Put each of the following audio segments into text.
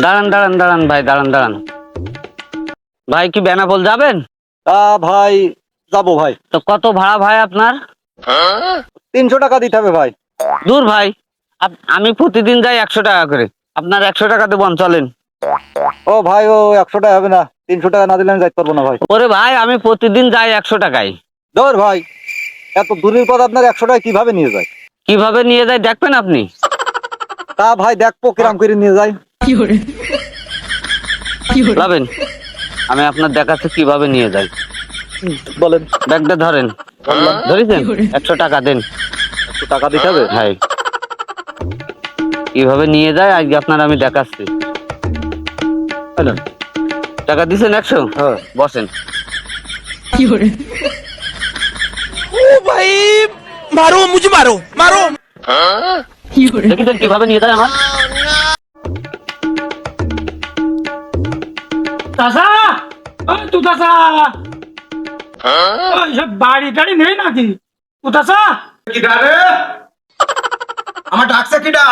দাঁড়ান দাঁড়ান দাঁড়ান ভাই দাঁড়ান দাঁড়ান। ভাই কি বেনাপোল যাবেন? ভাই যাব ভাই। তো কত ভাড়া ভাই আপনার? তিনশো টাকা দিতে হবে ভাই। দূর ভাই আপ- আমি প্রতিদিন যাই একশো টাকা করে। আপনার একশো টাকা দেবন চলেন। ও ভাই ও একশো টাকা হবে না। তিনশো টাকা না দিলে আমি যাইতে পারব না ভাই। ওরে ভাই আমি প্রতিদিন যাই একশো টাকায়। ধর ভাই এত দূরের পথ আপনার একশো টাকা কীভাবে নিয়ে যায়? কীভাবে নিয়ে যায় দেখবেন আপনি? তা ভাই দেখব কিরাম করে নিয়ে যায়। লাভেন আমি আপনার দেখাচ্ছি কীভাবে নিয়ে যাই। বলেন। ব্যাগটা ধরেন। ধরেছেন? একশো টাকা দেন। টাকা দিতে হবে? হ্যাঁ কীভাবে নিয়ে যায় আজকে আপনার আমি দেখাচ্ছি। হ্যাঁ টাকা দিছেন একশো? হ্যাঁ। বসেন। ভাই মারো মুঝে মারো মারো। কীভাবে নিয়ে যায় আমার? চাষা ওই তু চাষা ওই সব বাড়ি টাড়ি নেই নাকি? তু চাষা কিডা রে? আমার ডাকছে কিডা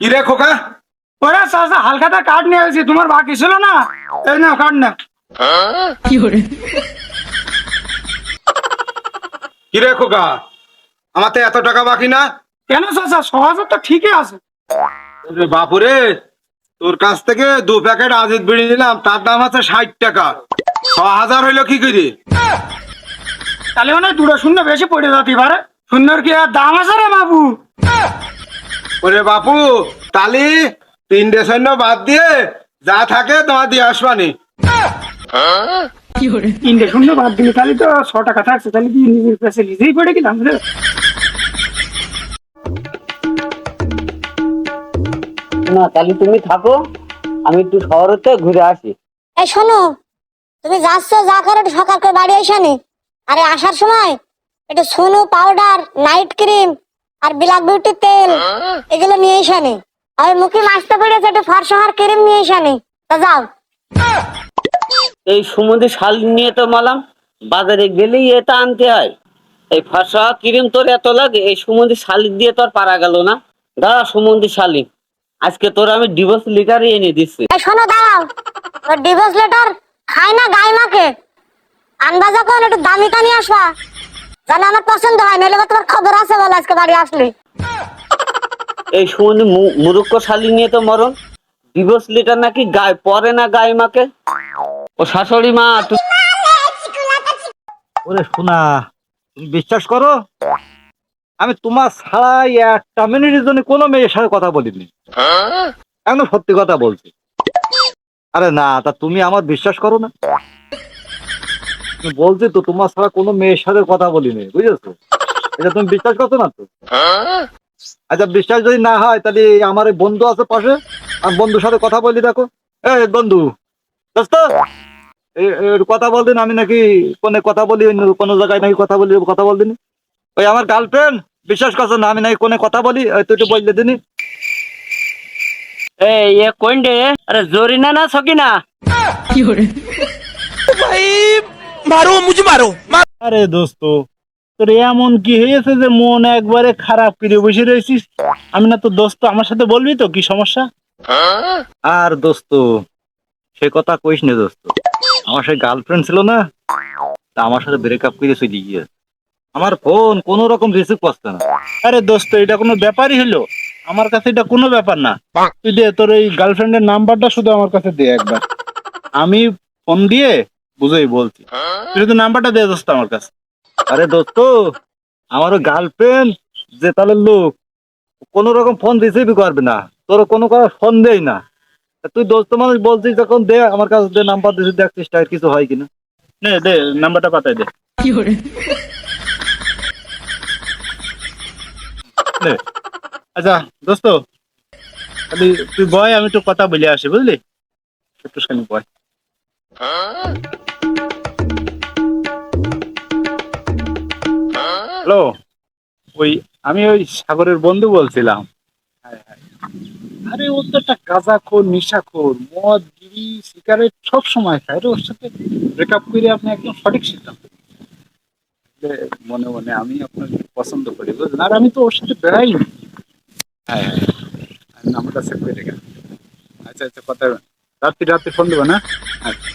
কি রে খোকা? ওরা চাষা হালখাতা কার্ড নিয়ে এসেছি তোমার বাকি ছিল না? এই নাও কার্ড নাও। কি রে খোকা? আমার তো এত টাকা বাকি না? কেন চাষা ছ হাজার তো ঠিকই আছে। বাপুরে তোর কাছ থেকে দু প্যাকেট আজিত বিড়ি নিলাম তার দাম আছে ষাট টাকা। ছ হাজার হইল কি করি? তাহলে মানে দুটো শূন্য বেশি পড়ে যেতে পারে শূন্যর কি আর দাম আছে রে বাবু? ওরে বাপু তালি তিনটে সৈন্য বাদ দিয়ে যা থাকে তোমার দিয়ে আসবানি। তিনটে শূন্য বাদ দিলে তাহলে তো ছ টাকা থাকছে তাহলে কি নিজের কাছে নিজেই পড়ে গেলাম রে? না তাহলে তুমি থাকো আমি একটু শহরেতে ঘুরে আসি। এই শোনো তুমি যাচ্ছ যা করো একটু সকাল করে বাড়ি এসে নি। আরে আসার সময় একটু সুনু পাউডার নাইট ক্রিম আর ব্ল্যাক বিউটি তেল এগুলো নিয়ে এসে নি। আর মুখে মাছতে পড়েছে একটু ফর্সহার ক্রিম নিয়ে এসে নি। তা যাও। এই সুমন্দি শাল নিয়ে তো মালাম বাজারে গেলেই এটা আনতে হয়। এই ফাঁসা ক্রিম তোর এত লাগে এই সুমন্দি শালিক দিয়ে তোর পারা গেল না। দাঁড়া সুমন্দি শালিক আজকে তোর আমি ডিভোর্স লিটারই এনে দিচ্ছি এই শোনো দাঁড়াও। ওর ডিভোর্স লেটার খাই না গায়ে মাকে আনবা যখন একটু দামিটা নিয়ে আসবা। জানো আমার পছন্দ হয় নাহলে তোমার খবর আছে বলে আজকে বাড়ি আসলে। এই সুমন্দি মুরুক্ক শালিক নিয়ে তো মরণ। ডিভোর্স লিটার নাকি গায়ে পরে না গায়ে মাকে ও শাশুড়ি মা তুই ওরে শোনা তুমি বিশ্বাস করো? আমি তোমার ছাড়া একটা মিনিটের জন্য কোনো মেয়ের সাথে কথা বলিনি। একদম সত্যি কথা বলছি। আরে না, তা তুমি আমার বিশ্বাস করো না। বলছি তো, তোমার ছাড়া কোনো মেয়ের সাথে কথা বলিনি, বুঝেছ? এটা তুমি বিশ্বাস করছ না তো? আচ্ছা বিশ্বাস যদি না হয়, তাহলে আমার বন্ধু আছে পাশে, আর বন্ধুর সাথে কথা বলি দেখো। বন্ধু এ- এর কথা বলদিন, আমি নাকি কোনে কথা বলি, অন্য কোনো জায়গায় নাকি কথা বলি, কথা বলদিন। ওই আমার গার্লফ্রেন্ড বিশ্বাস করছ না আমি নাই কোনে কথা বলি? তুই বললে দিনি। এই এ আরে জোরিনা না সকিনা? কি হরে ভাই মারো মুঝে মারো। আরে দোস্ত তোর এমন কি হয়েছে যে মন একবারে খারাপ করে বসে রয়েছিস? আমি না তো দোস্ত আমার সাথে বলবি তো কি সমস্যা? আর দোস্ত সে কথা কইস না দোস্ত। আমার সাথে গার্লফ্রেন্ড ছিল না তা আমার সাথে ব্রেকআপ করে চলে গিয়েছে। আমার ফোন কোনো রকম রিসিভ করছে না। আরে দোস্ত এটা কোনো ব্যাপারই হলো। আমার কাছে এটা কোনো ব্যাপার না। তুই দে তোর এই গার্লফ্রেন্ডের নাম্বারটা শুধু আমার কাছে দে একবার। আমি ফোন দিয়ে বুঝেই বলছি। তুই শুধু নাম্বারটা দে দোস্ত আমার কাছে। আরে দোস্ত আমার গার্লফ্রেন্ড যে তাহলে লোক কোনো রকম ফোন রিসিভই করবে না। তোর কোনো কথা ফোন দেই না। তুই দোস্ত মানুষ বলছিস যখন দে আমার কাছে দে নাম্বার দিছিস দেখছিস টাইর কিছু হয় কিনা। নে দে নাম্বারটা পাঠাই দে নে। আচ্ছা দোস্ত, খালি তুই বয়, আমি একটু কথা বলে আসি, বুঝলি? একটুখানি বয়। হ্যালো, ওই, আমি ওই সাগরের বন্ধু বলছিলাম। হায় হায়। আরে, ও তো একটা গাঁজাখোর নিশাখোর মদ, বিড়ি, সিগারেট সব সময় খায়। ওর সাথে ব্রেকআপ করে আপনি একদম সঠিক সিদ্ধান্ত। নিলেন। মনে মনে আমি আপনাকে পছন্দ করি বুঝলেন? আর আমি তো ওর সাথে বেড়াই হ্যাঁ হ্যাঁ। নাম্বারটা সেভ করে গেলাম আচ্ছা আচ্ছা কথা রাত্রি রাত্রি ফোন দেবো না আচ্ছা।